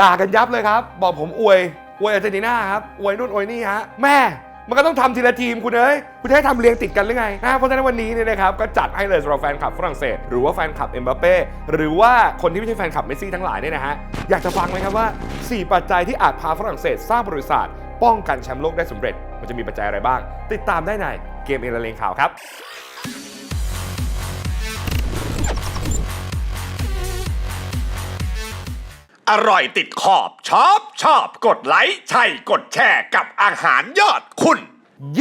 ด่ากันยับเลยครับ บอกผมอวยอวยอาร์เจนตินาครับอวยนู่นอวยนี่ฮะแม่มันก็ต้องทำทีละทีมคุณเอ้ย คุณจะให้ทำเรียงติดกันหรือไงนะเพราะฉะนั้นวันนี้เนี่ยนะครับ ก็จัดให้เลยสำหรับแฟนคลับฝรั่งเศส หรือว่าแฟนคลับเอ็มบัปเป้ หรือว่าคนที่ไม่ใช่แฟนคลับเมสซี่ทั้งหลายเนี่ยนะฮะ อยากจะฟังไหมครับว่า 4 ปัจจัยที่อาจพาฝรั่งเศสสร้างบริษัทป้องกันแชมป์โลกได้สำเร็จ มันจะมีปัจจัยอะไรบ้าง ติดตามได้ในเกมเอเลงข่าวครับ อร่อยติดขอบชอบชอบกดไลค์ใช่กดแชร์กับอาหารยอดคุณ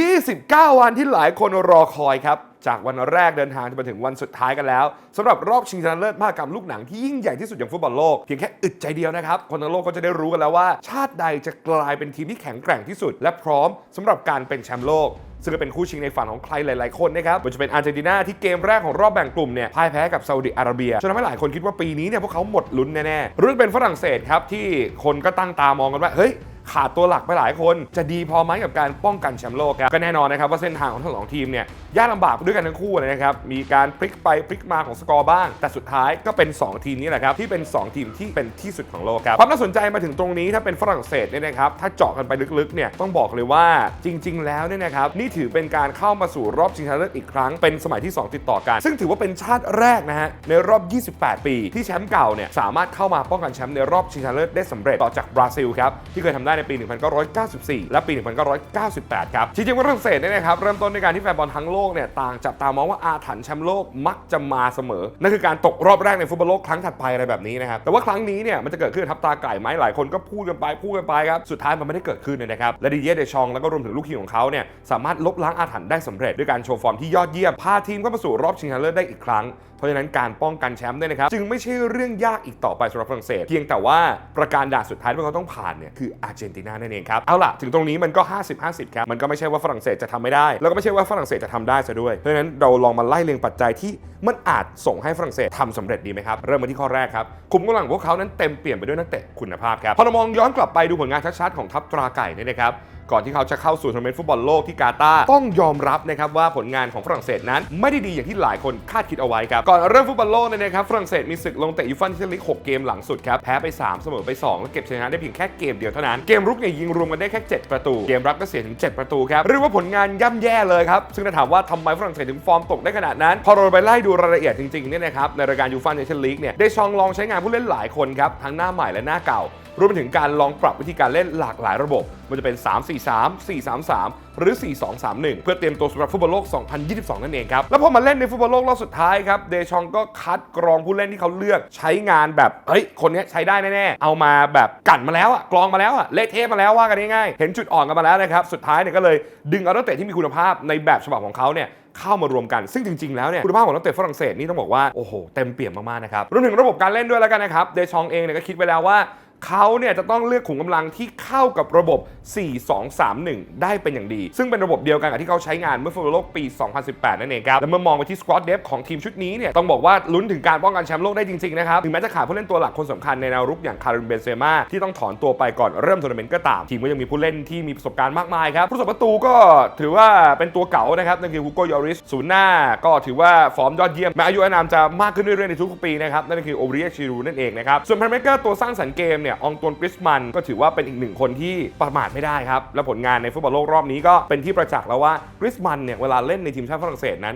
29 วันที่หลายคนรอคอยครับ จากวันแรกเดินทางจนมาถึงวันสุดท้ายกันแล้วสำหรับรอบชิงชนะเลิศมหกรรมลูกหนังที่ยิ่งใหญ่ที่สุดอย่างฟุตบอลโลกเพียงแค่อึดใจเดียวนะครับ คนทั้งโลกก็จะได้รู้กันแล้วว่า ชาติใดจะกลายเป็นทีมที่แข็งแกร่งที่สุด และพร้อมสำหรับการเป็นแชมป์โลก ซึ่งก็เป็นคู่ชิงในฝันของใครหลาย ๆ คนนะครับมันจะเป็นอาร์เจนตินาที่เกมแรกของรอบแบ่งกลุ่มเนี่ยพ่ายแพ้กับซาอุดิอาระเบียจนทำให้หลายคนคิดว่าปีนี้เนี่ยพวกเขาหมดลุ้นแน่ๆรุ่นเป็นฝรั่งเศสครับที่คนก็ตั้งตามองกันว่าเฮ้ย ขาดตัวหลักไปหลายคน จะดีพอไหมกับการป้องกันแชมป์โลกครับก็แน่นอนนะครับว่าเส้นทางของทั้งสองทีมเนี่ยยากลำบากด้วยกันทั้งคู่เลยนะครับมีการพลิกไปพลิกมาของสกอร์บ้าง แต่สุดท้ายก็เป็น 2 ทีมนี้แหละครับที่เป็น 2 ทีมที่เป็นที่สุดของโลกครับความน่าสนใจมาถึงตรงนี้ถ้าเป็นฝรั่งเศสเนี่ยนะครับถ้าเจาะกันไปลึกๆเนี่ยต้องบอกเลยว่าจริง ๆ แล้วเนี่ยนะครับนี่ถือเป็นการเข้ามาสู่รอบชิงชนะเลิศอีกครั้งเป็นสมัยที่ 2 ติดต่อกัน ซึ่งถือว่าเป็นชาติแรกนะฮะในรอบ 28 ปี ที่แชมป์เก่าเนี่ยสามารถเข้ามาป้องกันแชมป์ในรอบชิงชนะเลิศได้สำเร็จต่อจากบราซิลครับที่เคยทำได้ในปี 1994 และปี 1998 ครับจริงๆฝรั่งเศสเนี่ยนะครับเริ่มต้นในการที่แฟนบอลทั้งโลกเนี่ยต่างจับตามองว่าอาถรรพ์แชมป์โลกมักจะมาเสมอ นั่นคือการตกรอบแรกในฟุตบอลโลกครั้งถัดไปอะไรแบบนี้นะครับแต่ว่าครั้งนี้เนี่ยมันจะเกิดขึ้นทับตาไก่ไหมหลายคนก็พูดกันไปพูดกันไปครับสุดท้ายมันไม่ได้เกิดขึ้นนะครับและดิเย่เดชองแล้วก็รวมถึงลูกทีมของเขาเนี่ยสามารถลบล้างอาถรรพ์ได้สำเร็จด้วยการโชว์ฟอร์มที่ยอดเยี่ยมพาทีมเข้ามาสู่รอบชิงชนะเลิศได้อีกครั้งเพราะฉะนั้นการป้องกันแชมป์เนี่ยนะครับจึงไม่ใช่เรื่องยากอีกต่อไปสำหรับฝรั่งเศส เพียงแต่ว่าประการด่านสุดท้ายที่เขาต้องผ่านเนี่ยคืออาร์เจนตินานั่นเองครับ เอาล่ะ ถึงตรงนี้มันก็ 50-50 ครับ มันก็ไม่ใช่ว่าฝรั่งเศสจะทำไม่ได้ แล้วก็ไม่ใช่ว่าฝรั่งเศสจะทำได้ซะด้วย เพราะฉะนั้นเราลองมาไล่เรียงปัจจัยที่มันอาจส่งให้ฝรั่งเศสทำสำเร็จดีไหมครับ เริ่มมาที่ข้อแรกครับคุมกำลังของพวกเขานั้นเต็มเปี่ยมไปด้วยนักเตะคุณภาพครับพอเรามองย้อนกลับไปดูผลงานชัดๆของทัพตราไก่นี่ยนะครับ ก่อนที่เขาจะเข้าสู่ทัวร์นาเมนต์ฟุตบอลโลกที่กาตาร์ต้องยอมรับนะครับว่าผลงานของฝรั่งเศสนั้น ไม่ได้ดีอย่างที่หลายคนคาดคิดเอาไว้ครับ ก่อนเริ่มฟุตบอลโลกเนี่ยนะครับฝรั่งเศสมีศึกลงเตะยูฟ่าแชมเปี้ยนลีก6เกมหลังสุดครับแพ้ไป 3 เสมอไป 2 และเก็บชนะได้เพียงแค่เกมเดียวเท่านั้นเกมรุกเนี่ยยิงรวมกันได้แค่ 7 ประตูเกมรับก็เสียถึง 7 ประตูครับเรียกว่าผลงานย่ำแย่เลยครับซึ่งถ้าถามว่าทำไมฝรั่งเศสถึงฟอร์มตกได้ขนาดนั้น พอเราไปไล่ดูรายละเอียดจริงๆเนี่ยนะครับในรายการยูฟ่าแชมเปี้ยนลีกเนี่ยได้ชองลองใช้งานผู้เล่นหลายคนครับทั้งหน้าใหม่และหน้าเก่า รวมไปถึงการลองปรับวิธีการเล่นหลากหลายระบบ มันจะเป็น 3-4-3 4-3-3 หรือ 4-2-3-1 เพื่อเตรียมตัวสำหรับฟุตบอลโลก 2022 นั่นเองครับ แล้วพอมาเล่นในฟุตบอลโลกรอบสุดท้ายครับ เดชองก็คัดกรองผู้เล่นที่เขาเลือกใช้งานแบบ เฮ้ย คนนี้ใช้ได้แน่ๆ เอามาแบบกั่นมาแล้วอะกรองมาแล้วอะเละเทะมาแล้วว่ากันง่ายๆ เห็นจุดอ่อนกันมาแล้วนะครับ สุดท้ายเนี่ยก็เลยดึงเอานักเตะที่มีคุณภาพในแบบฉบับของเขาเนี่ยเข้ามารวมกัน ซึ่งจริง ๆ แล้วเนี่ยคุณภาพของนักเตะฝรั่งเศสนี่ต้องบอกว่า โอ้โห เต็มเปี่ยมมาก ๆ นะครับ รวมถึงระบบการเล่นด้วยแล้วกันนะครับ เดชองเองเนี่ยก็คิดไว้แล้วว่า เขาเนี่ยจะต้องเลือกขุมกำลังที่เข้ากับระบบ 4-2-3-1 ได้เป็นอย่างดี ซึ่งเป็นระบบเดียวกันกับที่เขาใช้งานเมื่อฟุตบอลโลกปี 2018 นั่นเองครับ และเมื่อมองไปที่สควอตเดฟของทีมชุดนี้เนี่ย ต้องบอกว่าลุ้นถึงการป้องกันแชมป์โลกได้จริง ๆ นะครับ ถึงแม้จะขาดผู้เล่นตัวหลักคนสำคัญในแนวรุกอย่างคาริมเบนเซม่าที่ต้องถอนตัวไปก่อนเริ่มทัวร์นาเมนต์ก็ตาม ทีมก็ยังมีผู้เล่นที่มีประสบการณ์มากมายครับผู้รักษาประตูก็ถือว่าเป็นตัวเก่านะครับนั่นคือฮูโกยอริสศูนย์หน้าก็ถือว่าฟอร์มยอดเยี่ยมแม้อายุอานามจะมากขึ้นเรื่อยๆในทุกๆปีนะครับนั่นคือโอเบรียชิรูนั่นเองนะครับส่วนพนเมเกอร์ตัวสร้างสรรค์เกมเนี่ยองตวนกริสมันก็ถือว่าเป็นอีกหนึ่งคนที่ประมาทไม่ได้ครับ และผลงานในฟุตบอลโลกรอบนี้ก็เป็นที่ประจักษ์แล้วว่ากริสมันเนี่ยเวลาเล่นในทีมชาติฝรั่งเศสนั้น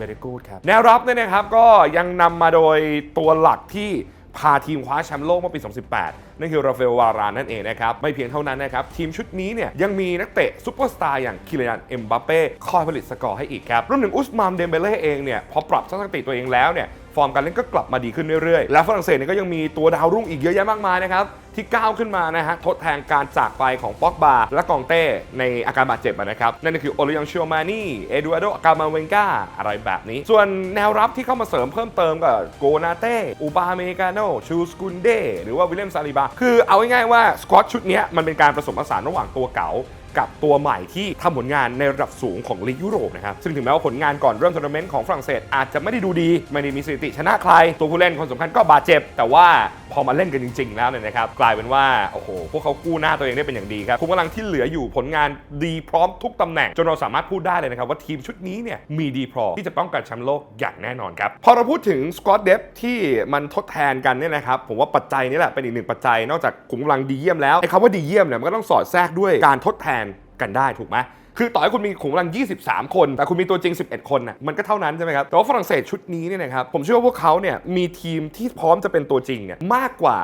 very good ครับแนวรับเนี่ยนะครับก็ยังนำมาโดยตัวหลักที่พาทีมคว้าแชมป์โลกเมื่อปี 2018 นั่นคือราฟาเอลวารานนั่นเองนะครับ ไม่เพียงเท่านั้นนะครับ ทีมชุดนี้เนี่ยยังมีนักเตะซุปเปอร์สตาร์อย่างคิริยันเอ็มบัปเป้คอยผลิตสกอร์ให้อีกครับรวมถึงอุสมานเดมเบเล่เองเนี่ยพอปรับทัศนคติตัวเองแล้วเนี่ย ฟอร์มการเล่นก็กลับมาดีขึ้นเรื่อยๆ และฝรั่งเศสเนี่ยก็ยังมีตัวดาวรุ่งอีกเยอะแยะมากมายนะครับที่ก้าวขึ้นมานะฮะทดแทนการจากไปของป็อกบาและกองเต้ในอาการบาดเจ็บนะครับนั่นก็คือโอลิยังชิโอมานี่เอดูอาโดอากามาเวนกาอะไรแบบนี้ ส่วนแนวรับที่เข้ามาเสริมเพิ่มเติมก็โกนาเต้อูปาเมกาโนชูสกุนเดหรือว่าวิลเลมซาลิบาคือเอาง่ายๆว่าสควอตชุดนี้มันเป็นการผสมผสานระหว่างตัวเก่า กับตัวใหม่ที่ทำผลงานในระดับสูงของลีกยุโรปนะครับซึ่งถึงแม้ว่าผลงานก่อนเริ่มทัวร์นาเมนต์ของฝรั่งเศสอาจจะไม่ได้ดูดี ไม่ได้มีสถิติชนะใคร ตัวผู้เล่นคนสำคัญก็บาดเจ็บ แต่ว่าพอมาเล่นกันจริง ๆ แล้วเนี่ยนะครับกลายเป็นว่าโอ้โหพวกเขากู้หน้าตัวเองได้เป็นอย่างดีครับคุมกำลังที่เหลืออยู่ผลงานดีพร้อมทุกตำแหน่งจนเราสามารถพูดได้เลยนะครับว่าทีมชุดนี้เนี่ยมีดีพอที่จะป้องกันแชมป์โลกอย่างแน่นอนครับพอเราพูดถึงสกอตเดฟที่มันทดแทนกันเนี่ยนะครับผมว่าปัจจัยนี้แหละเป็นอีกหนึ่งปัจจัยนอกจากขุมกำลังดีเยี่ยมแล้วไอ้คำว่าดีเยี่ยมเนี่ยมันก็ต้องสอดแทรกด้วยการทดแทน กันได้ถูกไหม คือต่อให้คุณมีขุมกำลัง 23 คน แต่คุณมีตัวจริง 11 คนน่ะมันก็เท่านั้นใช่ไหมครับแต่ว่าฝรั่งเศสชุดนี้เนี่ยนะครับผมเชื่อว่าพวกเขาเนี่ยมีทีมที่พร้อมจะเป็นตัวจริงเนี่ยมากกว่า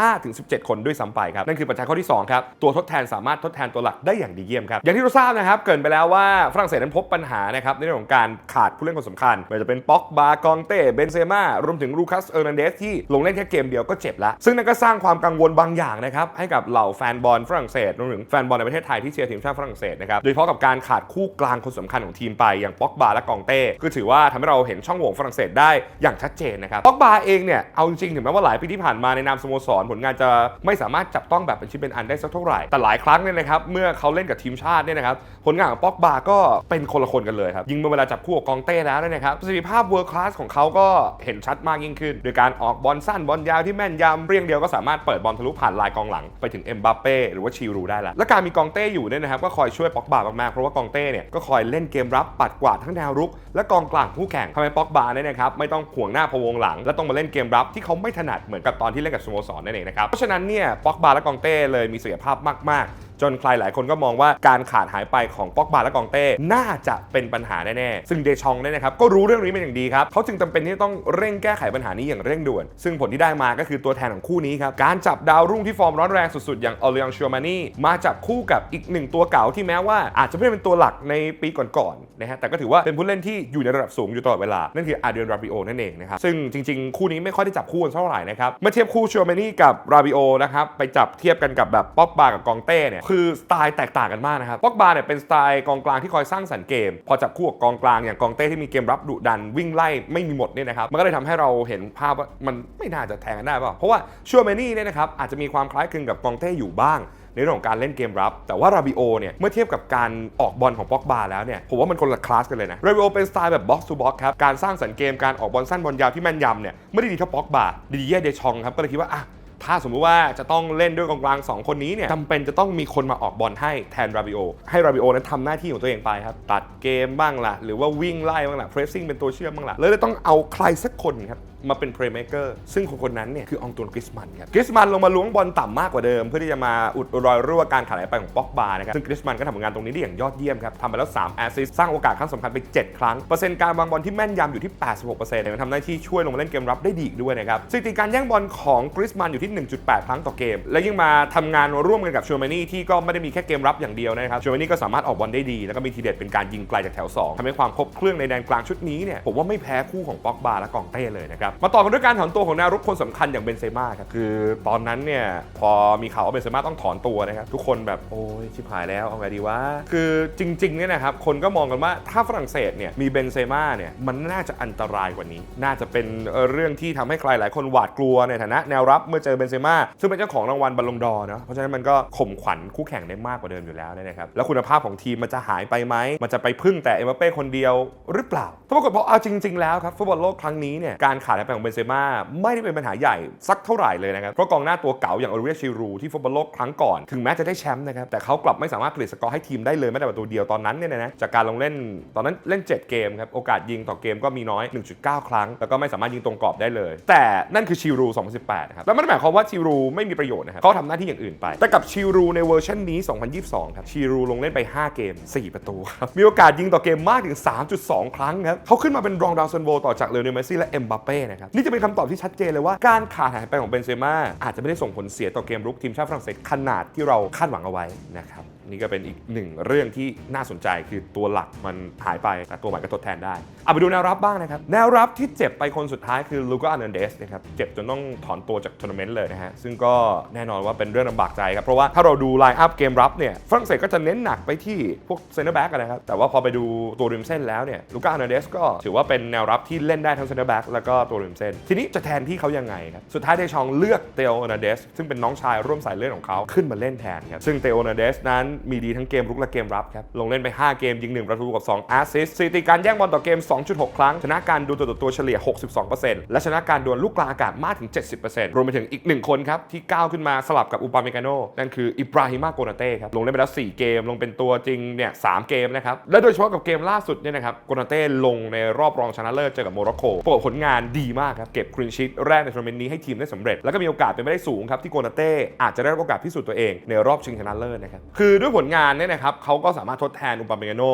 15-17 คนด้วยซ้ำไปครับนั่นคือปัจจัยข้อที่2ครับตัวทดแทนสามารถทดแทนตัวหลักได้อย่างดีเยี่ยมครับอย่างที่เราทราบนะครับเกินไปแล้วว่าฝรั่งเศสนั้นพบปัญหานะครับในเรื่องของการขาดผู้เล่นคนสำคัญไม่ว่าจะเป็นป็อกบากองเต้เบนเซม่ารวมถึงลูคัสเออร์นันเดสที่ลงเล่นแค่เกมเดียวก็เจ็บแล้วซึ่งนั่นก็สร้างความกังวลบางอย่างนะครับให้กับเหล่าแฟนบอลฝรั่งเศสรวมถึงแฟนบอลในประเทศไทยที่เชียร์ทีมชาติฝรั่งเศสนะครับโดยเฉพาะกับการขาดคู่กลางคนสำคัญของทีมไปอย่างป็อกบาและกองเต้ก็ถือว่าทำให้เราเห็นช่องโหว่ฝรั่งเศสได้อย่างชัดเจนนะครับป็อกบาเองเนี่ยเอาจริงถึงแม้ว่าหลายปีที่ผ่านมาในนามสโมสรผลงานจะไม่สามารถจับต้องแบบเป็นชิ้นเป็นอันได้สักเท่าไหร่แต่หลายครั้งเนี่ยนะครับเมื่อเขาเล่นกับทีมชาติเนี่ยนะครับผลงานของป็อกบาก็เป็นคนละคนกันเลยครับยิงเมื่อเวลาจับคู่กับกองเต้แล้วนะครับประสิทธิภาพเวิร์คลาสของเขาก็เห็นชัดมากยิ่งขึ้น โดยการออกบอลสั้นบอลยาวที่แม่นยำเรียงเดียวก็สามารถเปิดบอลทะลุผ่านลายกองหลังไปถึงเอ็มบัปเป้หรือว่าชิรูได้แล้วและการมีกองเต้อยู่เนี่ยนะครับก็คอยช่วยป็อกบามากๆเพราะว่ากองเต้เนี่ยก็คอยเล่นเกมรับปัดกวาดทั้งแนวรุก และกองกลางคู่แข่งทำให้ป็อกบาเนี่ยนะครับไม่ต้องห่วงหน้าพวงหลัง และต้องมาเล่นเกมรับที่เขาไม่ถนัดเหมือนกับตอนที่เล่นกับสโมสรนั่นเองนะครับเพราะฉะนั้นเนี่ยป็อกบาและกองเต้เลยมีศักยภาพมากๆ จนใครหลายคนก็มองว่าการขาดหายไปของป็อกบาและกองเต้ น่าจะเป็นปัญหาแน่ๆ ซึ่งเดชองเนี่ยนะครับก็รู้เรื่องนี้เป็นอย่างดีครับเขาจึงจำเป็นที่ต้องเร่งแก้ไขปัญหานี้อย่างเร่งด่วน ซึ่งผลที่ได้มาก็คือตัวแทนของคู่นี้ครับการจับดาวรุ่งที่ฟอร์มร้อนแรงสุดๆ อย่างออเลองชัวมานี่มาจับคู่กับอีกหนึ่งตัวเก่าที่แม้ว่าอาจจะไม่ได้เป็นตัวหลักในปีก่อนๆนะฮะแต่ก็ถือว่าเป็นผู้เล่นที่อยู่ในระดับสูงอยู่ตลอดเวลานั่นคืออาเดียนราบิโอนั่นเองนะครับซึ่งจริงๆ คู่นี้ไม่ค่อยได้จับคู่กันเท่าไหร่นะครับเมื่อเทียบคู่ชัวมานีกับราบิโอนะครับไปจับเทียบกันกับแบบป๊อกบากับกองเต้เนี่ยคือสไตล์แตกต่างกันมากนะครับป๊อกบาเนี่ยเป็นสไตล์กองกลางที่คอยสร้างสรรค์เกม พอจับคู่กับกองกลางอย่างกองเต้ที่มีเกมรับดุดันวิ่งไล่ไม่มีหมดเนี่ยนะครับมันก็เลยทำให้เราเห็นภาพว่ามันไม่น่าจะแทงกันได้เปล่าเพราะว่าชัวเมนี่เนี่ยนะครับอาจจะมีความคล้ายคลึงกับกองเต้อยู่บ้างในเรื่องของการเล่นเกมรับ แต่ว่าราบิโอเนี่ยเมื่อเทียบกับการออกบอลของป็อกบาแล้วเนี่ยผมว่ามันคนละคลาสกันเลยนะราบิโอเป็นสไตล์แบบบ็อกซ์ทูบ็อกครับการสร้างสรรค์เกมการออกบอลสั้นบอลยาวที่แม่นยำเนี่ยไม่ได้ดีเท่าป็อกบาดีเย่เดชองครับก็เลยคิดว่าอะ ถ้าสมมุติว่าจะต้องเล่นด้วยกองกลาง 2 คนนี้เนี่ยจำเป็นจะต้องมีคนมาออกบอลให้แทนราบิโอ ให้ราบิโอนั้นทำหน้าที่ของตัวเองไปครับ ตัดเกมบ้างล่ะ หรือว่าวิ่งไล่บ้างล่ะเพรสซิ่งเป็นตัวเชื่อมบ้างล่ะเลยต้องเอาใครสักคนครับมาเป็นเพลย์เม k เกอร์ซึ่งคนคนนั้นเนี่ยคืออองตวนกริสมันครับกริสมันลงมาล้วงบอลต่ำมากกว่าเดิม เพื่อที่จะมาอุดรอยรั่วการขาดหายไปของป็อกบานะครับซึ่งกริสมันก็ทำผลงานตรงนี้ได้อย่างยอดเยี่ยมครับทำไปแล้ว3แอสซิสต์สร้างโอกาสครั้งสำคัญไป 7 ครั้งเปอร์เซ็นต์การวางบอลที่แม่นยำอยู่ที่ 86%ยังทำหน้าที่ช่วยลงมาเล่นเกมรับได้ดีอีกด้วยนะครับสถิติการแย่งบอลของกริสมันอยู่ที่1.8 ครั้งต่อเกม และยิ่งมาทำงานร่วมกันกับชัวมานี่ที่ก็ไม่ได้มีแค่เกมรับอย่างเดียวนะครับชัวมานี่ก็สามารถออกบอลได้ดี แล้วก็มีทีเด็ดเป็นการยิงไกลจากแถว 2ทำให้ความครบเครื่องในแดนกลางชุดนี้เนี่ยผมว่าไม่แพ้คู่ของป็อกบาและกองเต้เลยนะครับมาต่อกันด้วยการถอนตัวของแนวรุกคนสำคัญอย่างเบนเซม่าครับคือตอนนั้นเนี่ยพอมีข่าวว่าเบนเซม่าต้องถอนตัวนะครับทุกคนแบบโอ้ยชิบหายแล้วเอาไงดีวะคือจริงๆเนี่ยนะครับคนก็มองกันว่าถ้าฝรั่งเศสเนี่ยมีเบนเซม่าเนี่ยมันน่าจะอันตรายกว่านี้ น่าจะเป็นเรื่องที่ทำให้ใครหลายคนหวาดกลัวในฐานะแนวรับเมื่อเจอเบนเซม่าซึ่งเป็นเจ้าของรางวัลบอลลงดอร์เนาะเพราะฉะนั้นมันก็ข่มขวัญคู่แข่งได้มากกว่าเดิมอยู่แล้วนะครับแล้วคุณภาพของทีมมันจะหายไปไหมมันจะไปพึ่งแต่เอ็มบัปเป้คนเดียวหรือเปล่าถ้าปรากฏพอเอาจริง ๆ แล้วครับฟุตบอลโลกครั้งนี้เนี่ยการขาดหายไปของเบนเซม่าไม่ได้เป็นปัญหาใหญ่สักเท่าไหร่เลยนะครับเพราะกองหน้าตัวเก่าอย่างโอริเวียชิรูที่ฟุตบอลโลกครั้งก่อนถึงแม้จะได้แชมป์นะครับแต่เขากลับไม่สามารถผลิตสกอร์ให้ทีมได้เลยแม้แต่ประตูเดียวตอนนั้นเนี่ยนะจากการลงเล่นตอนนั้นเล่น 7 เกมครับโอกาสยิงต่อเกมก็มีน้อย 1.9 ครั้ง แล้วก็ไม่สามารถยิงตรงกรอบได้เลย แต่นั่นคือชิรู 2018 ครับแล้วม่ได้หมายความว่าชิรูไม่มีประโยชน์นะครับเขาทำหน้าที่อย่างอื่นไป แต่กับชิรูในเวอร์ชันนี้ 2022 ครับ ชิรูลงเล่นไป 5 เกม 4 ประตูครับ มีโอกาสยิงต่อเกมมากถึง 3.2 ครั้งครับเขาขึ้นมาเป็นรองดาวซันโวต่อจากเลโอเนลเมซี่และเอ็มบัปเป้นะครับ นี่จะเป็นคำตอบที่ชัดเจนเลยว่าการขาดหายไปของเบนเซม่าอาจจะไม่ได้ส่งผลเสียต่อเกมรุกทีมชาติฝรั่งเศสขนาดที่เราคาดหวังเอาไว้นะครับ นี่ก็เป็นอีกหนึ่งเรื่องที่น่าสนใจคือตัวหลักมันหายไปแต่ตัวใหม่ก็ทดแทนได้เอาไปดูแนวรับบ้างนะครับ แนวรับที่เจ็บไปคนสุดท้ายคือลูกาอันเดสนะครับเจ็บจนต้องถอนตัวจากทัวร์นาเมนต์เลยนะฮะซึ่งก็แน่นอนว่าเป็นเรื่องลำบากใจครับ เพราะว่าถ้าเราดูไลน์อัพเกมรับเนี่ยฝรั่งเศสก็จะเน้นหนักไปที่พวกเซนเตอร์แบ็กนะครับแต่ว่าพอไปดูตัวริมเส้นแล้วเนี่ยลูกาอันเดสก็ถือว่าเป็นแนวรับที่เล่นได้ทั้งเซนเตอร์แบ็กแล้วก็ตัวริมเส้น ทีนี้จะแทนที่เขายังไงครับสุดท้ายเดชองเลือกเตโอนาเดสซึ่งเป็นน้องชายร่วมสายเลือดของเขาขึ้นมาเล่นแทนครับซึ่งเตโอนาเดสนั้นมีดีทั้งเกมรุกและเกมรับครับ ลงเล่นไป 5 เกม ยิง 1 ประตูกับ2แอสซิสต์สถิติการแย่งบอลต่อเกม 2.6 ครั้ง ชนะการดวลตัวต่อตัวเฉลี่ย 62%และชนะการดวลลูกกลางอากาศมากถึง 70%รวมไปถึงอีกหนึ่งคนครับ ที่ก้าวขึ้นมาสลับกับอุปาเมกาโนนั่นคืออิบราฮิมาโกนาเต้ครับ ลงเล่นไปแล้ว 4 เกม ลงเป็นตัวจริงเนี่ยสามเกมนะครับ และโดยเฉพาะกับเกมล่าสุดเนี่ยนะครับโกนาเต้ลงในรอบรองชนะเลิศเจอกับโมร็อกโกปรากฏผลงานดีมากครับเก็บครีนชีตแรกในทัวร์นาเมนต์นี้ให้ทีมได้สำเร็จแล้วก็มีโอกาสเป็นไปได้สูงครับที่โกนาเต้อาจจะได้รับโอกาสพิสูจน์ตัวเองในรอบชิงชนะเลิศนะครับคือด้วยผลงานเนี่ยนะครับเขาก็สามารถทดแทนอุปาเมกาโน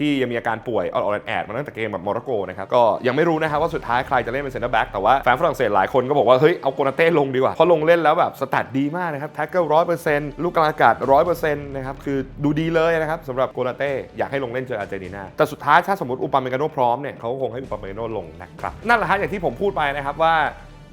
ที่ยังมีอาการป่วยออดแอดมาตั้งแต่เกมแบบโมร็อกโกนะครับก็ยังไม่รู้นะครับว่าสุดท้ายใครจะเล่นเป็นเซนเตอร์แบ็กแต่ว่าแฟนฝรั่งเศสหลายคนก็บอกว่า เฮ้ย เอาโกนาเต้ลงดีกว่า เพราะลงเล่นแล้วแบบสตทดีมากนะครับ แท็กเกิลร้อยเปอร์เซ็นต์ลูกกลางอากาศร้อยเปอร์เซ็นต์นะครับ คือดูดีเลยนะครับสำหรับโกนาเต้ อยากให้ลงเล่นเจออาร์เจนตินา แต่สุดท้ายถ้าสมมติอุปาเมกาโนพร้อมเนี่ยเขาก็คงให้อุปาเมกาโนลงนะครับนั่นแหละฮะอย่างที่ผมพูดไปนะครับว่า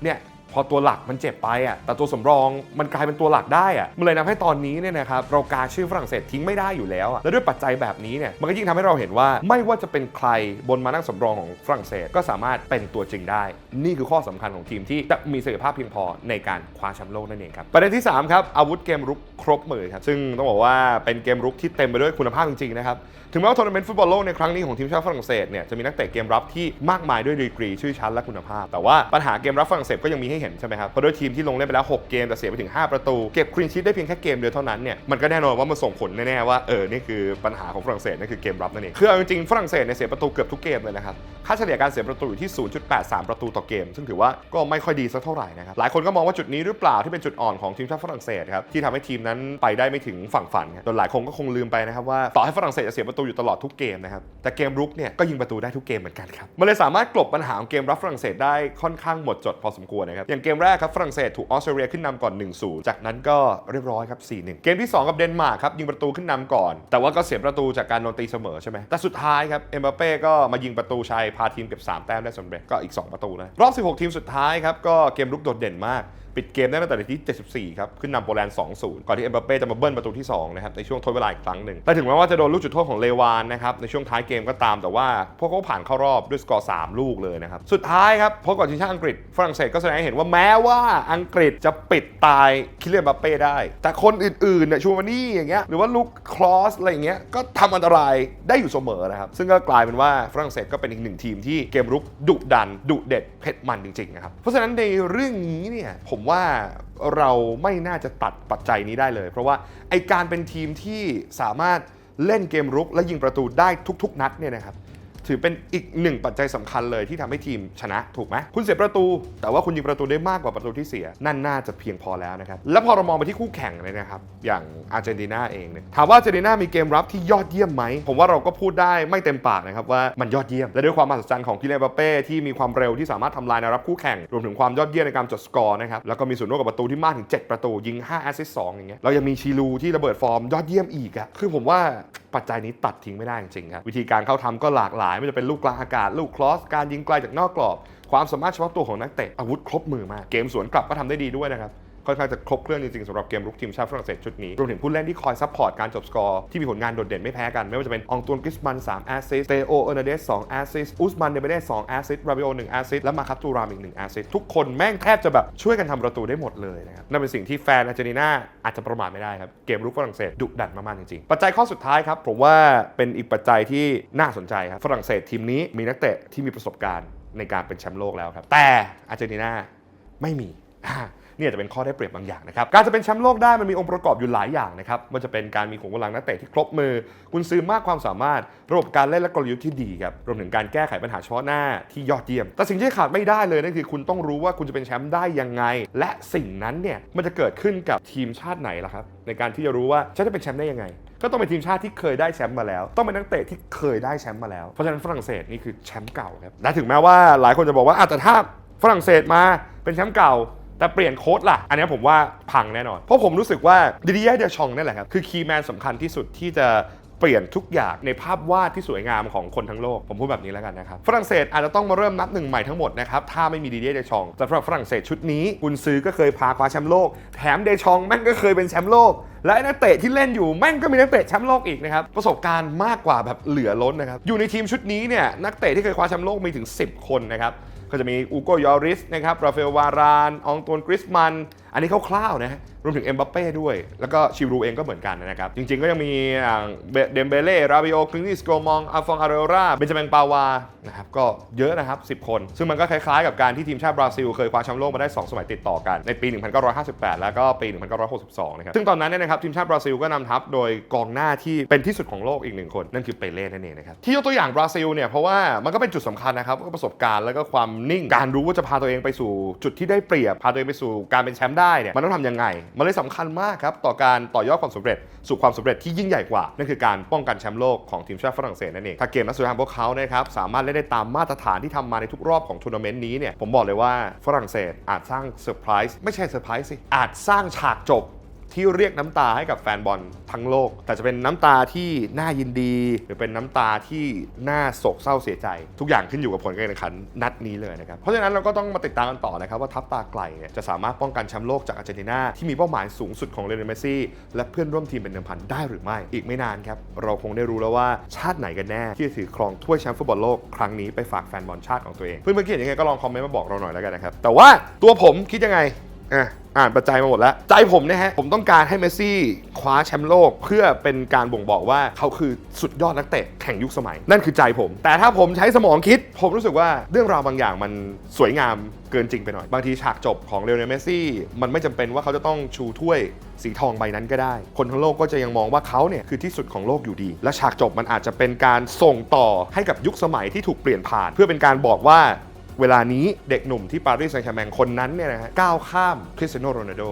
เนี่ย พอตัวหลักมันเจ็บไปอะแต่ตัวสำรองมันกลายเป็นตัวหลักได้อะมันเลยทำให้ตอนนี้เนี่ยนะครับเรากาชื่อฝรั่งเศสทิ้งไม่ได้อยู่แล้วอะและด้วยปัจจัยแบบนี้เนี่ยมันก็ยิ่งทำให้เราเห็นว่าไม่ว่าจะเป็นใครบนมานั่งสำรองของฝรั่งเศสก็สามารถเป็นตัวจริงได้ นี่คือข้อสำคัญของทีมที่จะมีศักยภาพเพียงพอในการคว้าแชมป์โลกนั่นเองครับประเด็นที่สามครับอาวุธเกมรุกครบมือครับซึ่งต้องบอกว่าเป็นเกมรุกที่เต็มไปด้วยคุณภาพจริงๆนะครับถึงแม้ว่าทัวร์นาเมนต์ฟุตบอลโลกในครั้งนี้ของทีมชาติฝรั่งเศสเนี่ยจะมีนักเตะเกมรับที่มากมายด้วยดีกรีชื่อชั้นและคุณภาพ แต่ว่าปัญหาเกมรับฝรั่งเศสก็ยังมีให้เห็นใช่ไหมครับเพราะด้วยทีมที่ลงเล่นไปแล้ว 6 เกมแต่เสียไปถึง 5 ประตู เก็บครีนชีตได้เพียงแค่เกมเดียวเท่านั้นเนี่ยมันก็แน่นอนว่ามันส่งผลแน่ๆว่าเออนี่คือปัญหาของฝรั่งเศสนั่นคือเกมรับนั่นเองคือเอาจริงๆฝรั่งเศสเนี่ยเสียประตูเกือบทุกเกมเลยนะครับค่าเฉลี่ยการเสียประตูอยู่ที่ 0.83 ประตูต่อเกม ซึ่งถือว่าก็ไม่ค่อยดีสักเท่าไหร่นะครับหลายคนก็มองว่าจุดนี้หรือเปล่าที่เป็นจุดอ่อนของทีมชาติฝรั่งเศสครับที่ทำให้ทีมนั้นไปได้ไม่ถึงฝั่งฝันจนหลายคนก็คงลืมไปนะครับว่าต่อให้ฝรั่งเศสจะเสียประตูอยู่ตลอดทุกเกมนะครับแต่เกมรุกเนี่ยก็ยิงประตูได้ทุกเกมเหมือนกันครับมันเลยสามารถกลบปัญหาของเกมรับฝรั่งเศสได้ค่อนข้างหมดจดพอสมควรนะครับอย่างเกมแรกครับฝรั่งเศสถูกออสเตรเลียขึ้นนำก่อน 1-0 จากนั้นก็เรียบร้อยครับ4-1 เกมที่ 2 กับเดนมาร์กครับยิงประตูขึ้นนำก่อน แต่ว่าก็เสียประตูจากการโดนตีเสมอใช่ไหมแต่สุดท้ายครับเอ็มบัปเป้ก็มายิงประตูชัยพาทีมเก็บ 3 แต้มได้สำเร็จก็อีก 2 ประตูนะรอบ 16 ทีมสุดท้ายครับก็เกมลุกโดดเด่นมากปิดเกมได้ตั้งแต่นาทีที่74 ครับ ขึ้นนำโปแลนด์ 2-0 ก่อนที่เอ็มบัปเป้จะมาเบิ้ลประตูที่ 2 นะครับ ในช่วงทดเวลาอีกครั้งหนึ่งและถึงแม้ว่าจะโดนลูกจุดโทษของเลวานนะครับ ในช่วงท้ายเกมก็ตามแต่ว่า พวกเขาผ่านเข้ารอบด้วยสกอร์ 3 ลูกเลยนะครับ สุดท้ายครับพบกับทีมชาติอังกฤษฝรั่งเศสก็แสดงให้เห็นว่าแม้ว่าอังกฤษจะปิดตายคิเลียนบัปเป้ได้ แต่คนอื่นๆเนี่ยชูมานี่อย่างเงี้ยหรือว่าลูกคลอสอะไรอย่างเงี้ยก็ทำอันตรายได้อยู่เสมอนะครับ ซึ่งก็กลายเป็นว่าฝรั่งเศสก็เป็นอีกหนึ่งทีมที่เกมรุกดุดันดุเด็ดเผ็ดมันจริงๆนะครับเพราะฉะนั้นในเรื่องนี้เนี่ยผมว่าเราไม่น่าจะตัดปัจจัยนี้ได้เลย เพราะว่าไอการเป็นทีมที่สามารถเล่นเกมรุกและยิงประตูได้ทุก ๆ นัดเนี่ยนะครับ ถือเป็นอีกหนึ่งปัจจัยสำคัญเลยที่ทำให้ทีมชนะถูกไหมคุณเสียประตู แต่ว่าคุณยิงประตูได้มากกว่าประตูที่เสียนั่นน่าจะเพียงพอแล้วนะครับแล้วพอเรามองไปที่คู่แข่งเลยนะครับอย่างอาร์เจนตินาเองเนี่ยถามว่าอาร์เจนตินามีเกมรับที่ยอดเยี่ยมไหมผมว่าเราก็พูดได้ไม่เต็มปากนะครับว่ามันยอดเยี่ยมและด้วยความมหัศจรรย์ของกิเลนบัปเป้ที่มีความเร็วที่สามารถทำลายแนวรับคู่แข่งรวมถึงความยอดเยี่ยมในการจดสกอร์นะครับแล้วก็มีส่วนร่วมกับประตูที่มากถึง 7 ประตูยิง5แอสซิสต์2อย่างเงี้ยเรายังมีชิลูที่ระเบิดฟอร์มยอดเยี่ยมอีกอะคือผมว่าปัจจัยนี้ตัดทิ้งไม่ได้จริงๆครับวิธีการเข้าทำก็หลากหลายไม่ว่าจะเป็นลูกกลางอากาศ ลูกคลอส การยิงไกลจากนอกกรอบ ความสามารถเฉพาะตัวของนักเตะอาวุธครบมือมาก เกมสวนกลับก็ทำได้ดีด้วยนะครับ ค่อนข้างจะครบเครื่องจริงๆสำหรับเกมรุกทีมชาติฝรั่งเศสชุดนี้รวมถึงผู้เล่นที่คอยซัพพอร์ตการจบสกอร์ที่มีผลงานโดดเด่นไม่แพ้กัน ไม่ว่าจะเป็นอองตวนกริสมัน3แอสซิสเตโอเอร์นาเดส2แอสซิสอุสมันเดเบเดส2แอสซิสราบิโอ1แอสซิสและมาคัตตูรามอีก1แอสซิสทุกคนแม่งแทบจะแบบช่วยกันทำประตูได้หมดเลยนะครับนั่นเป็นสิ่งที่แฟนอาร์เจนตินาอาจจะประมาทไม่ได้ครับเกมรุกฝรั่งเศสดุดันมากๆจริงๆปัจจัยข้อสุดท้ายครับผมว่าเป็นอีกปัจจัยที่น่าสนใจครับฝรั่งเศสทีมนี้มีนักเตะที่มีประสบการณ์ในการเป็นแชมป์โลกแล้วครับ แต่อาร์เจนตินาไม่มี นี่อาจะเป็นข้อได้เปรียบบางอย่างนะครับการจะเป็นแชมป์โลกได้มันมีองค์ประกอบอยู่หลายอย่างนะครับมันจะเป็นการมีขุมกำลังนักเตะที่ครบมือ คุณซื้อมากความสามารถ ระบบการเล่นและกลยุทธ์ที่ดีครับรวมถึงการแก้ไขปัญหาเฉพาะหน้าที่ยอดเยี่ยม แต่สิ่งที่ขาดไม่ได้เลยนั่นคือ คุณต้องรู้ว่าคุณจะเป็นแชมป์ได้ยังไง และสิ่งนั้นเนี่ยมันจะเกิดขึ้นกับทีมชาติไหนล่ะครับในการที่จะรู้ว่าฉันจะเป็นแชมป์ได้ยังไงก็ต้องเป็นทีมชาติที่เคยได้แชมป์มาแล้ว ต้องเป็นนักเตะที่เคยได้แชมป์มาแล้ว เพราะฉะนั้นฝรั่งเศสนี่คือแชมป์เก่าครับและถึงแม้ว่าหลายคนจะบอกว่าอะแต่ถ้าฝรั่งเศสมาเป็นแชมป์เก่า แต่เปลี่ยนโค้ดล่ะ อันนี้ผมว่าพังแน่นอน เพราะผมรู้สึกว่าดิดิเยเดชองนั่นแหละครับ คือคีย์แมนสำคัญที่สุดที่จะเปลี่ยนทุกอย่างในภาพวาดที่สวยงามของคนทั้งโลก ผมพูดแบบนี้แล้วกันนะครับ ฝรั่งเศสอาจจะต้องมาเริ่มนับหนึ่งใหม่ทั้งหมดนะครับ ถ้าไม่มีดิดิเยเดชองแต่สำหรับฝรั่งเศสชุดนี้กุนซือก็เคยพาคว้าแชมป์โลก แถมเดชองแม่งก็เคยเป็นแชมป์โลก และนักเตะที่เล่นอยู่แม่งก็มีนักเตะแชมป์โลกอีกนะครับ ประสบการณ์มากกว่าแบบเหลือล้นนะครับ อยู่ในทีมชุดนี้เนี่ยนักเตะที่เคยคว้าแชมป์โลกมีถึง 10 คนนะครับ ก็จะมีอูโกยอริสนะครับราเฟลวารานอองตวนกริสมัน อันนี้คร่าวๆนะฮะรวมถึงเอ็มบัปเป้ด้วย แล้วก็ชิรูเองก็เหมือนกันนะครับ จริงๆก็ยังมีอย่างเดมเบเล่ ราบิโอคลินิสโกมองอาฟองอาเรราเบนจามินปาวานะครับก็เยอะนะครับ 10 คน ซึ่งมันก็คล้ายๆกับการที่ทีมชาติบราซิล เคยคว้าแชมป์โลกมาได้ 2 สมัยติดต่อกัน ในปี 1958 แล้วก็ปี 1962 นะครับ ซึ่งตอนนั้นเนี่ยนะครับทีมชาติบราซิลก็นำทัพโดยกองหน้าที่เป็นที่สุดของโลกอีกหนึ่งคน นั่นคือเปเล่นั่นเองนะครับที่ยกตัวอย่างบราซิลเนี่ยเพราะว่ามันก็เป็นจุดสำคัญนะครับก็ประสบการณ์แล้วก็ความนิ่งการรู้ว่าจะพาตัวเองไปสู่จุดที่ได้เปรียบพาตัวเองไปสู่การเป็นแชมป์ได้เนี่ยมันต้องทำยังไงมันเลยสำคัญมากครับต่อการต่อยอดความสำเร็จ สู่ความสำเร็จที่ยิ่งใหญ่กว่า นั่นคือการป้องกันแชมป์โลกของทีมชาติฝรั่งเศสนั่นเองถ้าเกมนัดสุดท้ายของพวกเขานะครับสามารถเล่นได้ตามมาตรฐานที่ทำมาในทุกรอบของทัวร์นาเมนต์นี้เนี่ยผมบอกเลยว่าฝรั่งเศสอาจสร้างเซอร์ไพรส์ไม่ใช่เซอร์ไพรส์สิอาจสร้างฉากจบ ที่เรียกน้ำตาให้กับแฟนบอลทั้งโลก แต่จะเป็นน้ำตาที่น่ายินดี หรือเป็นน้ำตาที่น่าโศกเศร้าเสียใจ ทุกอย่างขึ้นอยู่กับผลการแข่งขันนัดนี้เลยนะครับ เพราะฉะนั้นเราก็ต้องมาติดตามกันต่อนะครับว่าทัพตาไกลเนี่ยจะสามารถป้องกันแชมป์โลกจากอาร์เจนตินาที่มีเป้าหมายสูงสุดของเลโอนเมซี่ และเพื่อนร่วมทีมเป็นเดิมพันได้หรือไม่ อีกไม่นานครับเราคงได้รู้แล้วว่าชาติไหนกันแน่ที่จะถือครองถ้วยแชมป์ฟุตบอลโลกครั้งนี้ไปฝากแฟนบอลชาติของตัวเองเพื่อนๆคิดยังไงก็ลองคอมเมนต์มาบอกเราหน่อยแล้วกันนะครับแต่ว่าตัวผมคิดยังไง อะอ่านปัจจัยมาหมดแล้ว ใจผมนะฮะ ผมต้องการให้เมสซี่คว้าแชมป์โลก เพื่อเป็นการบ่งบอกว่าเขาคือสุดยอดนักเตะแข่งยุคสมัย นั่นคือใจผม แต่ถ้าผมใช้สมองคิด ผมรู้สึกว่าเรื่องราวบางอย่างมันสวยงามเกินจริงไปหน่อย บางทีฉากจบของเลโอเนลเมสซี่ มันไม่จำเป็นว่าเขาจะต้องชูถ้วยสีทองใบนั้นก็ได้ คนทั้งโลกก็จะยังมองว่าเขาเนี่ยคือที่สุดของโลกอยู่ดี และฉากจบมันอาจจะเป็นการส่งต่อให้กับยุคสมัยที่ถูกเปลี่ยนผ่าน เพื่อเป็นการบอกว่า เวลานี้เด็กหนุ่มที่ปารีสแซงต์แชร์แมงคนนั้นเนี่ยนะฮะก้าวข้ามคริสเตียโนโรนัลโด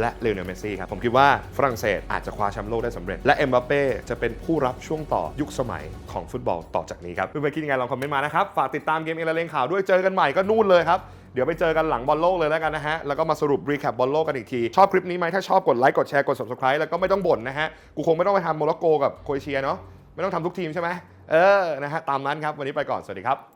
และเลโอเนลเมสซี่ครับ ผมคิดว่าฝรั่งเศสอาจจะคว้าแชมป์โลกได้สำเร็จ และเอ็มบัปเป้จะเป็นผู้รับช่วงต่อยุคสมัยของฟุตบอลต่อจากนี้ครับเพื่อนๆคิดยังไงลองคอมเมนต์มานะครับ ฝากติดตามเกมเอลเลงข่าวด้วยเจอกันใหม่ก็นู่นเลยครับเดี๋ยวไปเจอกันหลังบอลโลกเลยแล้วกันนะฮะ แล้วก็มาสรุปรีแคปบอลโลกกันอีกที ชอบคลิปนี้ไหมถ้าชอบกดไลค์กดแชร์กด subscribe แล้วก็ไม่ต้องบ่นนะฮะ กูคงไม่ต้องไปทำโมร็อกโกกับโครเอเชียเนาะไม่ต้องทำทุกทีมใช่ไหมเออนะฮะตามนั้นครับวันนี้ไปก่อนสวัสดีครับ